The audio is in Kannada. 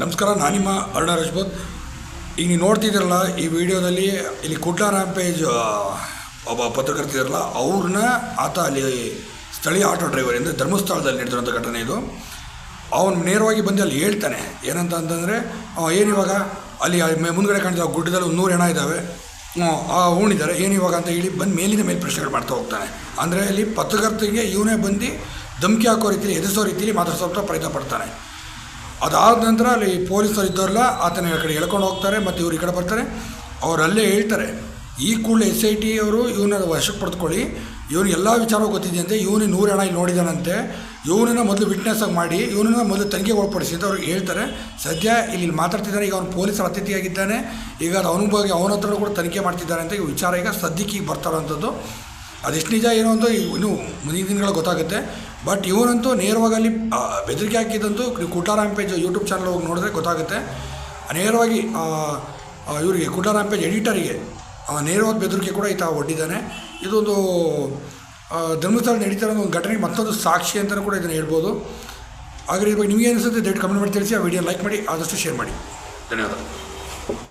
ನಮಸ್ಕಾರ ನಾನು ನಿಮ್ಮ ಅರುಣ ರಜಪೂತ್. ಈಗ ನೀವು ನೋಡ್ತಿದ್ದೀರಲ್ಲ, ಈ ವಿಡಿಯೋದಲ್ಲಿ ಇಲ್ಲಿ ಕುಡ್ಲ ರ್ಯಾಂಪೇಜ್ ಒಬ್ಬ ಪತ್ರಕರ್ತ ಪತ್ರಕರ್ತಿದಾರಲ್ಲ ಅವ್ರನ್ನ ಆತ ಅಲ್ಲಿ ಸ್ಥಳೀಯ ಆಟೋ ಡ್ರೈವರ್ ಅಂದರೆ ಧರ್ಮಸ್ಥಳದಲ್ಲಿ ನಡೆದಿರುವಂಥ ಘಟನೆ ಇದು. ಅವನು ನೇರವಾಗಿ ಬಂದು ಅಲ್ಲಿ ಹೇಳ್ತಾನೆ, ಏನಂತ ಅಂತಂದರೆ ಏನಿವಾಗ? ಅಲ್ಲಿ, ಆ ಮುಂದ್ಗಡೆ ಕಾಣ್ತಿದ್ದ ಗುಡ್ಡದಲ್ಲಿ ಒಂದು ನೂರು ಜನ ಇದ್ದಾವೆ. ಹೂಣಿದ್ದಾರೆ, ಏನಿವಾಗ ಅಂತ ಹೇಳಿ ಬಂದು ಮೇಲಿನ ಮೇಲೆ ಪ್ರಶ್ನೆಗಳು ಮಾಡ್ತಾ ಹೋಗ್ತಾನೆ. ಅಂದರೆ ಅಲ್ಲಿ ಪತ್ರಕರ್ತರಿಗೆ ಇವನೇ ಬಂದು ಧಮಕಿ ಹಾಕೋ ರೀತಿಯಲ್ಲಿ ಎದುರಿಸೋ ರೀತಿಯಲ್ಲಿ ಮಾತಾಡ್ಸೋ ಪ್ರಯತ್ನ ಪಡ್ತಾನೆ. ಅದಾದ ನಂತರ ಅಲ್ಲಿ ಪೊಲೀಸರು ಇದ್ದವರೆಲ್ಲ ಆತನ ಈ ಕಡೆ ಎಳ್ಕೊಂಡು ಹೋಗ್ತಾರೆ ಮತ್ತು ಇವ್ರು ಈ ಕಡೆ ಬರ್ತಾರೆ. ಅವರಲ್ಲೇ ಹೇಳ್ತಾರೆ, ಈ ಕೂಡಲೇ ಎಸ್ ಐ ಟಿ ಅವರು ಇವನ ವಶಕ್ಕೆ ಪಡೆದುಕೊಳ್ಳಿ ಇವನು ಎಲ್ಲ ವಿಚಾರ ಗೊತ್ತಿದೆಯಂತೆ ಇವನು ನೂರು ಹಣ ಇಲ್ಲಿ ನೋಡಿದಾನಂತೆ. ಇವನನ್ನ ಮೊದಲು ವಿಟ್ನೆಸ್ ಆಗಿ ಮಾಡಿ, ಇವನನ್ನ ಮೊದಲು ತನಿಖೆಗೆ ಒಳಪಡಿಸಿ ಅಂತ ಅವ್ರಿಗೆ ಹೇಳ್ತಾರೆ. ಸದ್ಯ ಇಲ್ಲಿ ಇಲ್ಲಿ ಮಾತಾಡ್ತಿದ್ದಾರೆ, ಈಗ ಅವನು ಪೊಲೀಸರ ಅತಿಥಿಯಾಗಿದ್ದಾನೆ. ಈಗ ಅದು ಅವನ ಬಗ್ಗೆ ಅವನ ಹತ್ರ ಕೂಡ ತನಿಖೆ ಮಾಡ್ತಿದ್ದಾರೆ ಅಂತ ಈ ವಿಚಾರ ಈಗ ಸದ್ಯಕ್ಕೆ ಈಗ ಬರ್ತಾರಂಥದ್ದು ಅದೆಷ್ಟು ನಿಜ ಏನು ಅಂತ ಇನ್ನೂ ಮುಂದಿನ ದಿನಗಳು ಗೊತ್ತಾಗುತ್ತೆ. ಬಟ್ ಇವರಂತೂ ನೇರವಾಗಿ ಅಲ್ಲಿ ಬೆದರಿಕೆ ಹಾಕಿದ್ದಂತೂ ನೀವು ಕುಟಾರಾಮ್ ಪೇಜ್ ಯೂಟ್ಯೂಬ್ ಚಾನಲ್ ಹೋಗಿ ನೋಡಿದ್ರೆ ಗೊತ್ತಾಗುತ್ತೆ. ನೇರವಾಗಿ ಇವರಿಗೆ ಕುಟಾರಾಮ್ ಪೇಜ್ ಎಡಿಟರಿಗೆ ನೇರವಾದ ಬೆದರಿಕೆ ಕೂಡ ಈತ ಒಡ್ಡಿದ್ದಾನೆ. ಇದೊಂದು ಧರ್ಮಸ್ಥಳ ನಡೀತಿರೋ ಒಂದು ಘಟನೆಗೆ ಮತ್ತೊಂದು ಸಾಕ್ಷಿ ಅಂತಲೂ ಕೂಡ ಇದನ್ನು ಹೇಳ್ಬೋದು. ಹಾಗಾಗಿ ಇವಾಗ ನಿಮಗೆ ಅನಿಸುತ್ತೆ? ದಯವಿಟ್ಟು ಕಮೆಂಟ್ ಮಾಡಿ, ತಿಳಿಸಿ. ಆ ವಿಡಿಯೋ ಲೈಕ್ ಮಾಡಿ, ಆದಷ್ಟು ಶೇರ್ ಮಾಡಿ. ಧನ್ಯವಾದ